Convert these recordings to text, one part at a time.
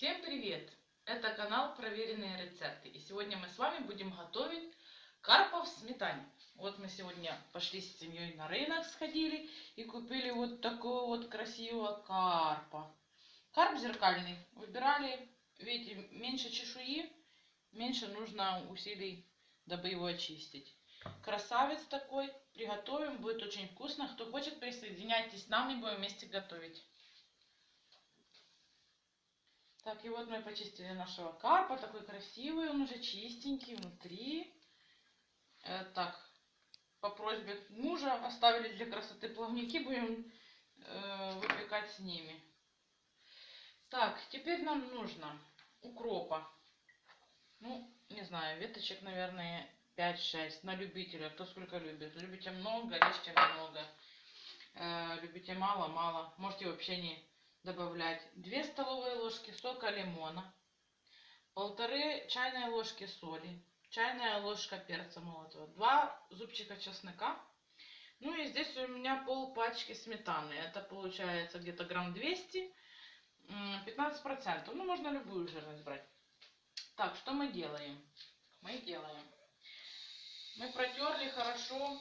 Всем привет! Это канал Проверенные рецепты. И сегодня мы с вами будем готовить карпов в сметане. Вот мы сегодня пошли с семьей на рынок, сходили и купили вот такого вот красивого карпа. Карп зеркальный. Выбирали, видите, меньше чешуи, меньше нужно усилий, дабы его очистить. Красавец такой. Приготовим, будет очень вкусно. Кто хочет, присоединяйтесь нам и будем вместе готовить. Так, и вот мы почистили нашего карпа. Такой красивый, он уже чистенький внутри. Э, так, по просьбе мужа оставили для красоты плавники. Будем э, выпекать с ними. Так, теперь нам нужно укропа. Ну, не знаю, веточек, наверное, 5-6 на любителя. Кто сколько любит. Любите много, режьте много. Э, любите мало, мало. Можете вообще не добавлять 2 столовые ложки сока лимона, полторы чайные ложки соли, чайная ложка перца молотого, 2 зубчика чеснока. Ну и здесь у меня пол пачки сметаны. Это получается где-то грамм 200, 15%. Ну, можно любую жирность брать. Так, что мы делаем? Мы делаем. Мы протерли хорошо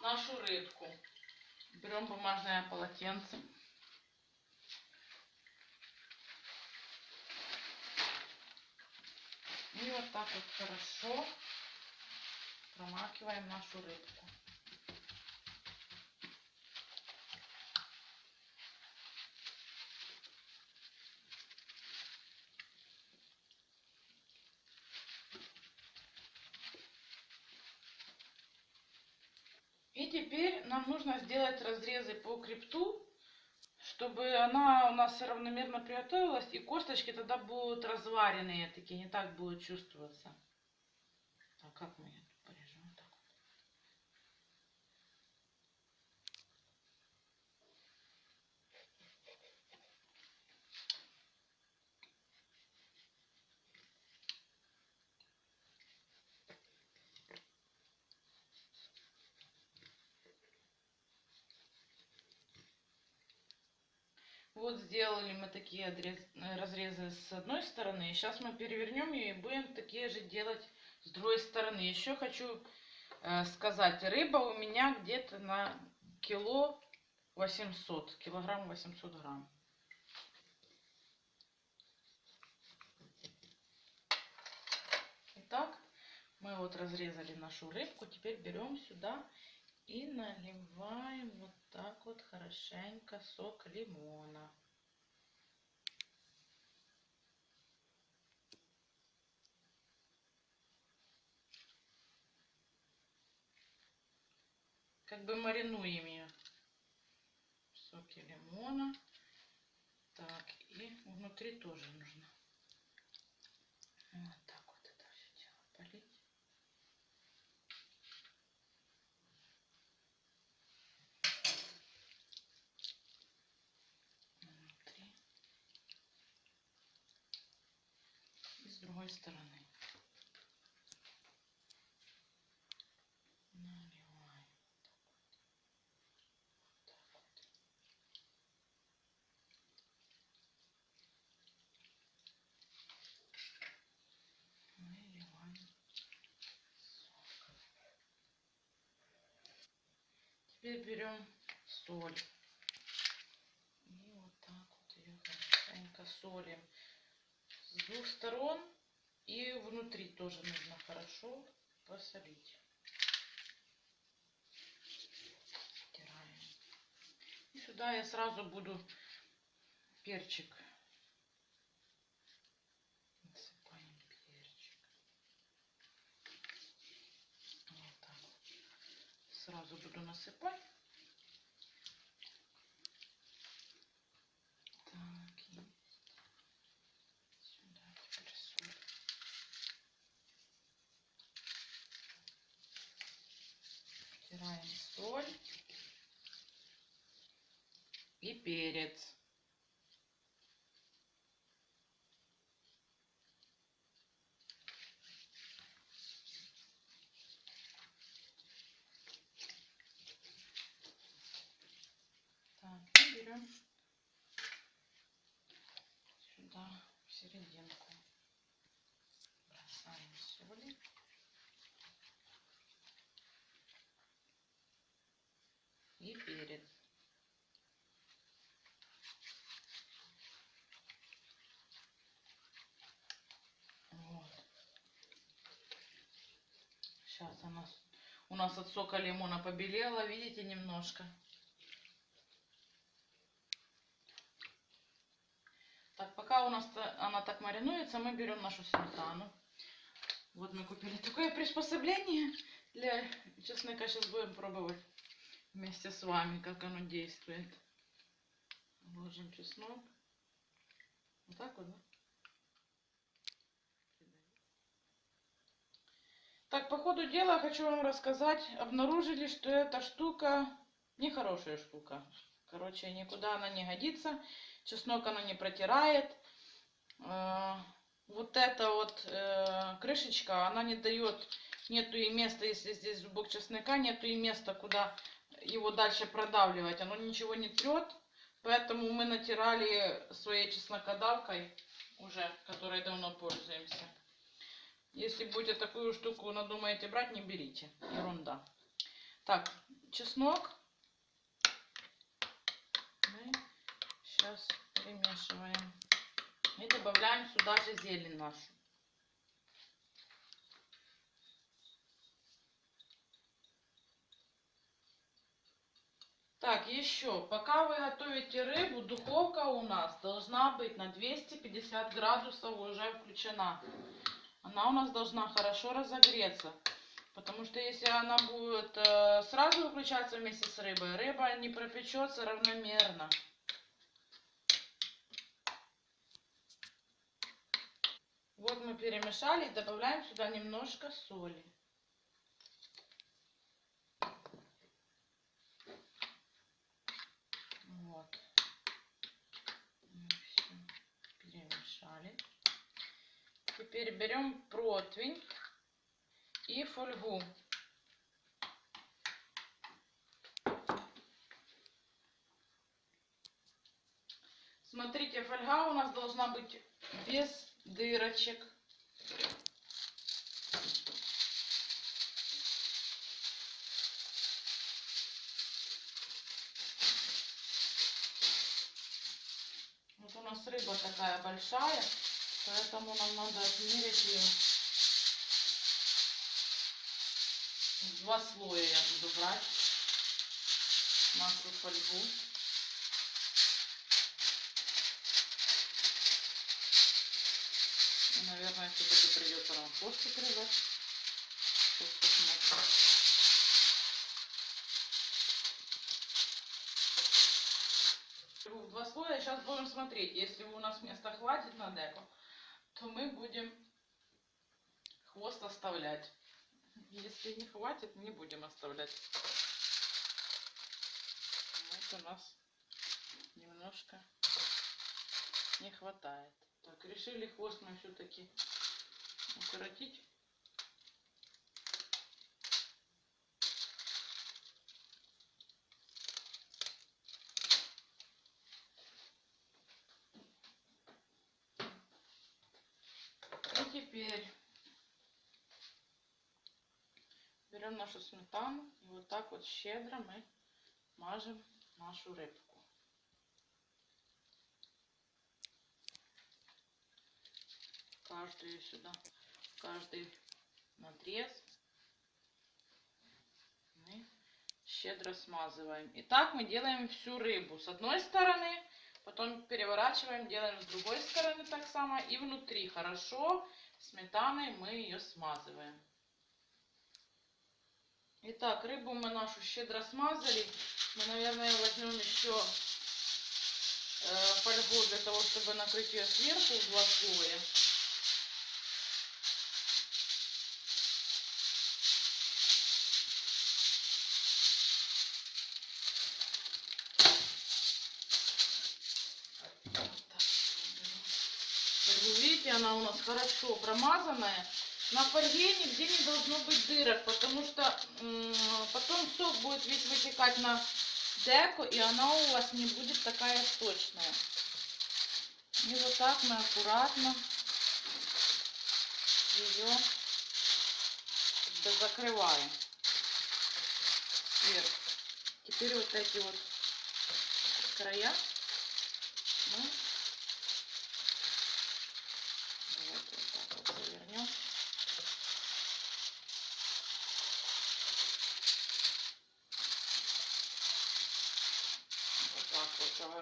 нашу рыбку. Берем бумажное полотенце. И вот так вот хорошо промакиваем нашу рыбку. И теперь нам нужно сделать разрезы по крипту чтобы она у нас равномерно приготовилась, и косточки тогда будут разваренные такие, не так будут чувствоваться. А как мы ее порежем? Вот так вот. Вот сделали мы такие отрез, разрезы с одной стороны. Сейчас мы перевернем ее и будем такие же делать с другой стороны. Еще хочу э, сказать, рыба у меня где-то на кило 800, килограмм 800 грамм. Итак, мы вот разрезали нашу рыбку. Теперь берем сюда и наливаем вот так вот хорошенько сок лимона. Как бы маринуем ее в соке лимона. Так, и внутри тоже нужно. Вот так вот это все дело полить. Другой стороны. Наливаем. Вот так вот. Наливаем сок. Теперь берем соль. И вот так вот ее хорошенько солим с двух сторон и внутри тоже нужно хорошо посолить. Стираем. И сюда я сразу буду перчик. Насыпаем перчик. Вот так. Сразу буду насыпать. Стираем соль и перец. Так, и берем серединку бросаем соли. И перец. Вот. Сейчас она у нас от сока лимона побелела, видите, немножко. Так, пока у нас она так маринуется, мы берем нашу сметану. Вот мы купили такое приспособление для чеснока. Сейчас будем пробовать вместе с вами, как оно действует. Ложим чеснок. Вот так вот, да? Так, по ходу дела хочу вам рассказать. Обнаружили, что эта штука нехорошая штука. Короче, никуда она не годится. Чеснок она не протирает. Э, вот эта вот э, крышечка, она не дает, нету и места, если здесь зубок чеснока, нету и места, куда его дальше продавливать. Оно ничего не трет. Поэтому мы натирали своей чеснокодавкой уже, которой давно пользуемся. Если будете такую штуку надумаете брать, не берите. Ерунда. Так, чеснок. Мы сейчас перемешиваем. И добавляем сюда же зелень нашу. Так, еще, пока вы готовите рыбу, духовка у нас должна быть на 250 градусов уже включена она у нас должна хорошо разогреться. Потому что если она будет э, сразу выключаться вместе с рыбой, рыба не пропечется равномерно. Вот мы перемешали и добавляем сюда немножко соли. Вот. Все перемешали. Теперь берем противень и фольгу. Смотрите, фольга у нас должна быть без дырочек. Вот у нас рыба такая большая. Поэтому нам надо отмерить ее. Два слоя я буду брать. Нашу фольгу. И, наверное, все-таки придется нам отрезать. Сейчас посмотрим. два слоя. Сейчас будем смотреть, если у нас места хватит на деко, то мы будем хвост оставлять. Если не хватит, не будем оставлять. Вот у нас немножко не хватает. Так, решили хвост мы все-таки укоротить. Теперь берем нашу сметану и вот так вот щедро мы мажем нашу рыбку. Каждую сюда, каждый надрез мы щедро смазываем. И так мы делаем всю рыбу. С одной стороны, потом переворачиваем, делаем с другой стороны так само и внутри. Хорошо Сметаной мы ее смазываем. Итак, рыбу мы нашу щедро смазали. Мы, наверное, возьмем еще э, фольгу для того, чтобы накрыть ее сверху в два слоя. Хорошо промазанная. На фольге нигде не должно быть дырок, потому что потом сок будет весь вытекать на деку, и она у вас не будет такая сочная. И вот так мы аккуратно ее закрываем. Теперь вот эти вот края мы давайте вот так вот завернем. Вот так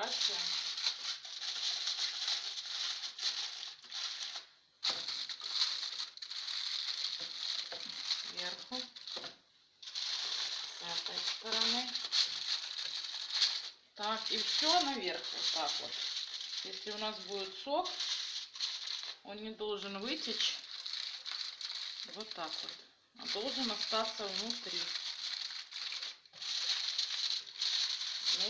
вот заворачиваем. Сверху. С этой стороны. Так, и все наверх вот так вот. Если у нас будет сок, он не должен вытечь вот так вот, а должен остаться внутри.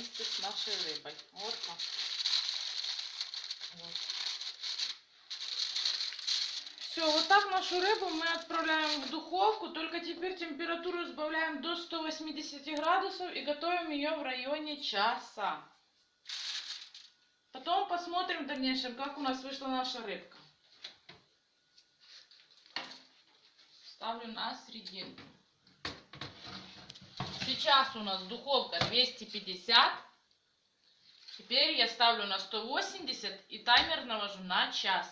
Вместе с нашей рыбой. Так. Вот. Все, вот так нашу рыбу мы отправляем в духовку. Только теперь температуру сбавляем до 180 градусов и готовим ее в районе часа. Потом посмотрим в дальнейшем, как у нас вышла наша рыбка. Ставлю на серединку. Сейчас у нас духовка 250. Теперь я ставлю на 180 и таймер навожу на час.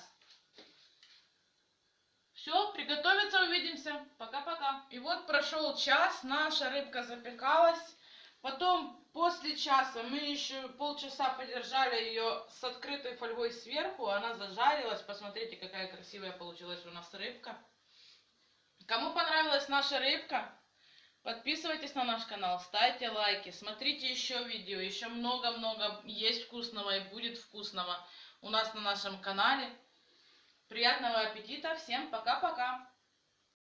Все, приготовиться, увидимся. Пока-пока. И вот прошел час, наша рыбка запекалась. Потом, после часа, мы еще полчаса подержали ее с открытой фольгой сверху. Она зажарилась. Посмотрите, какая красивая получилась у нас рыбка. Кому понравилась наша рыбка, подписывайтесь на наш канал, ставьте лайки, смотрите еще видео. Еще много-много есть вкусного и будет вкусного у нас на нашем канале. Приятного аппетита! Всем пока-пока!